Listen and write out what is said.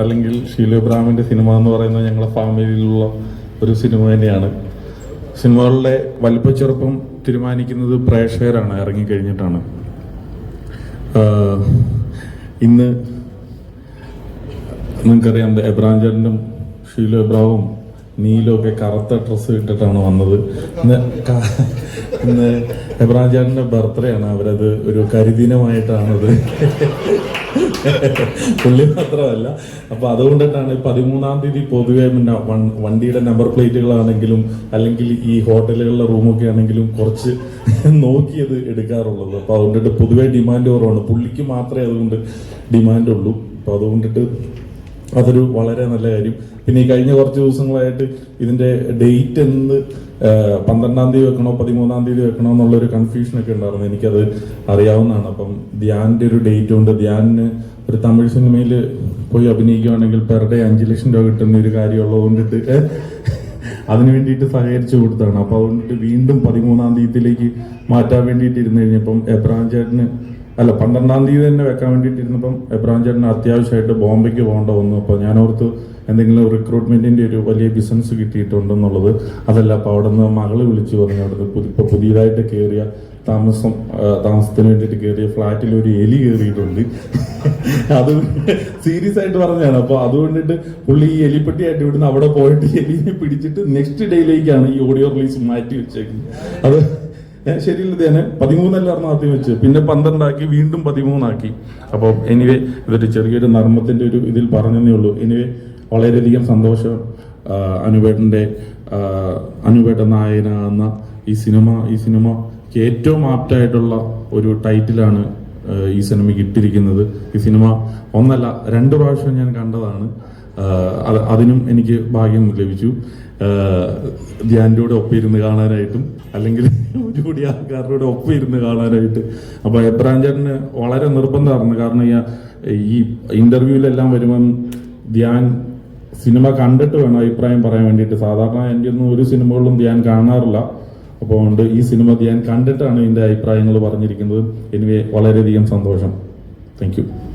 അല്ലെങ്കിൽ ഷീലു സിനിമ എന്ന് പറയുന്നത് ഞങ്ങളുടെ ഫാമിലിയിലുള്ള ഒരു സിനിമ തന്നെയാണ്. സിനിമകളുടെ വലിപ്പച്ചെറുപ്പം തീരുമാനിക്കുന്നത് പ്രേക്ഷകരാണ് ഇറങ്ങിക്കഴിഞ്ഞിട്ടാണ്. ഇന്ന് നിങ്ങൾക്കറിയാം ദേ എബ്രാം ചേട്ടനും ഷീലു എബ്രാവും നീലും ഒക്കെ കറുത്ത ഡ്രസ്സ് ഇട്ടിട്ടാണ് വന്നത്. ഇന്ന് ഇന്ന് എബ്രാം ചേട്ടന്റെ ബർത്ത്ഡേ ആണ്. അവരത് ഒരു കരിദിനമായിട്ടാണത്. പുള്ളി മാത്രമല്ല. അപ്പൊ അതുകൊണ്ടിട്ടാണ് പതിമൂന്നാം തീയതി പൊതുവെ പിന്നെ വണ്ടിയുടെ നമ്പർ പ്ലേറ്റുകളാണെങ്കിലും അല്ലെങ്കിൽ ഈ ഹോട്ടലുകളിലെ റൂമൊക്കെ ആണെങ്കിലും കുറച്ച് നോക്കിയത് എടുക്കാറുള്ളത്. അപ്പൊ അതുകൊണ്ടിട്ട് പൊതുവെ ഡിമാൻഡ് കുറവാണ്. പുള്ളിക്ക് മാത്രമേ അതുകൊണ്ട് ഡിമാൻഡ് ഉള്ളൂ. അപ്പൊ അതുകൊണ്ടിട്ട് അതൊരു വളരെ നല്ല കാര്യം. പിന്നെ ഈ കഴിഞ്ഞ കുറച്ച് ദിവസങ്ങളായിട്ട് ഇതിന്റെ ഡേറ്റ് എന്ന് പന്ത്രണ്ടാം തീയതി വെക്കണോ പതിമൂന്നാം തീയതി വെക്കണോ എന്നുള്ള ഒരു കൺഫ്യൂഷൻ ഒക്കെ ഉണ്ടായിരുന്നു. എനിക്കത് അറിയാവുന്നതാണ്. അപ്പം ധ്യാനിന്റെ ഒരു ഡേറ്റ് ഉണ്ട്. ധ്യാനിന് ഒരു തമിഴ് സിനിമയിൽ പോയി അഭിനയിക്കുകയാണെങ്കിൽ പെർ ഡേ അഞ്ച് ലക്ഷം രൂപ കിട്ടുന്ന ഒരു കാര്യമുള്ളത് കൊണ്ടിട്ട് അതിന് വേണ്ടിയിട്ട് സഹകരിച്ചു കൊടുത്താണ് അപ്പൊ അതുകൊണ്ടിട്ട് വീണ്ടും പതിമൂന്നാം തീയതിയിലേക്ക് മാറ്റാൻ വേണ്ടിയിട്ട് ഇരുന്ന് കഴിഞ്ഞപ്പം എബ്രാം ചേട്ടന് അല്ല പന്ത്രണ്ടാം തീയതി തന്നെ വെക്കാൻ വേണ്ടിയിട്ട് ഇരുന്നപ്പം എബ്രാം ചേട്ടന് അത്യാവശ്യമായിട്ട് ബോംബെക്ക് പോകേണ്ട വന്നു. അപ്പോൾ ഞാൻ ഓർത്ത് എന്തെങ്കിലും റിക്രൂട്ട്മെന്റിന്റെ ഒരു വലിയ ബിസിനസ് കിട്ടിയിട്ടുണ്ടെന്നുള്ളത് അതല്ല അപ്പോൾ അവിടെ നിന്ന് മകൾ വിളിച്ചു പറഞ്ഞു അവിടെ ഇപ്പൊ പുതിയതായിട്ട് കയറിയ താമസം താമസത്തിന് വേണ്ടിയിട്ട് കയറിയ ഫ്ലാറ്റിൽ ഒരു എലി കയറിയിട്ടുണ്ട് അത് സീരിയസ് ആയിട്ട് പറഞ്ഞതാണ്. അപ്പൊ അതുകൊണ്ടിട്ട് പുള്ളി ഈ എലിപ്പെട്ടിയായിട്ട് ഇവിടുന്ന് അവിടെ പോയിട്ട് എലിനെ പിടിച്ചിട്ട് നെക്സ്റ്റ് ഡേയിലേക്കാണ് ഈ ഓഡിയോ റിലീസ് മാറ്റി വെച്ചേക്കുന്നത്. അത് ഏ, ശരിയല്ല തന്നെ പതിമൂന്നല്ലായിരുന്നു ആദ്യം വെച്ച്. പിന്നെ പന്ത്രണ്ടാക്കി വീണ്ടും പതിമൂന്നാക്കി. അപ്പോൾ എനിവേ ഇതൊരു ചെറിയൊരു നർമ്മത്തിന്റെ ഒരു ഇതിൽ പറഞ്ഞതേ ഉള്ളൂ. എനിവേ വളരെയധികം സന്തോഷം അനുപേട്ടന്റെ അനുപേട്ടൻ നായന എന്ന ഈ സിനിമ ഈ സിനിമയ്ക്ക് ഏറ്റവും ആപ്റ്റായിട്ടുള്ള ഒരു ടൈറ്റിലാണ് ഈ സിനിമയ്ക്ക് ഇട്ടിരിക്കുന്നത് ഈ സിനിമ ഒന്നല്ല രണ്ട് പ്രാവശ്യം ഞാൻ കണ്ടതാണ്. അത് അതിനും എനിക്ക് ഭാഗ്യം ലഭിച്ചു. ധ്യാന്റെ കൂടെ ഒപ്പം ഇരുന്ന് കാണാനായിട്ടും അല്ലെങ്കിൽ ഒരു കൂടി ആൾക്കാരുടെ കൂടെ ഒപ്പം ഇരുന്ന് കാണാനായിട്ട് അപ്പോൾ എബ്രാഞ്ചറിന് വളരെ നിർബന്ധമായിരുന്നു. കാരണം ഈ- ഇന്റർവ്യൂവിലെല്ലാം വരുമ്പം ധ്യാൻ സിനിമ കണ്ടിട്ട് വേണം അഭിപ്രായം പറയാൻ വേണ്ടിയിട്ട്. സാധാരണ എന്റെ ഒന്നും ഒരു സിനിമകളിലും ധ്യാൻ കാണാറില്ല. അപ്പോൾ അതുകൊണ്ട് ഈ സിനിമ ധ്യാൻ കണ്ടിട്ടാണ് ഇതിന്റെ അഭിപ്രായങ്ങൾ പറഞ്ഞിരിക്കുന്നത്. എനിവേ വളരെയധികം സന്തോഷം. താങ്ക്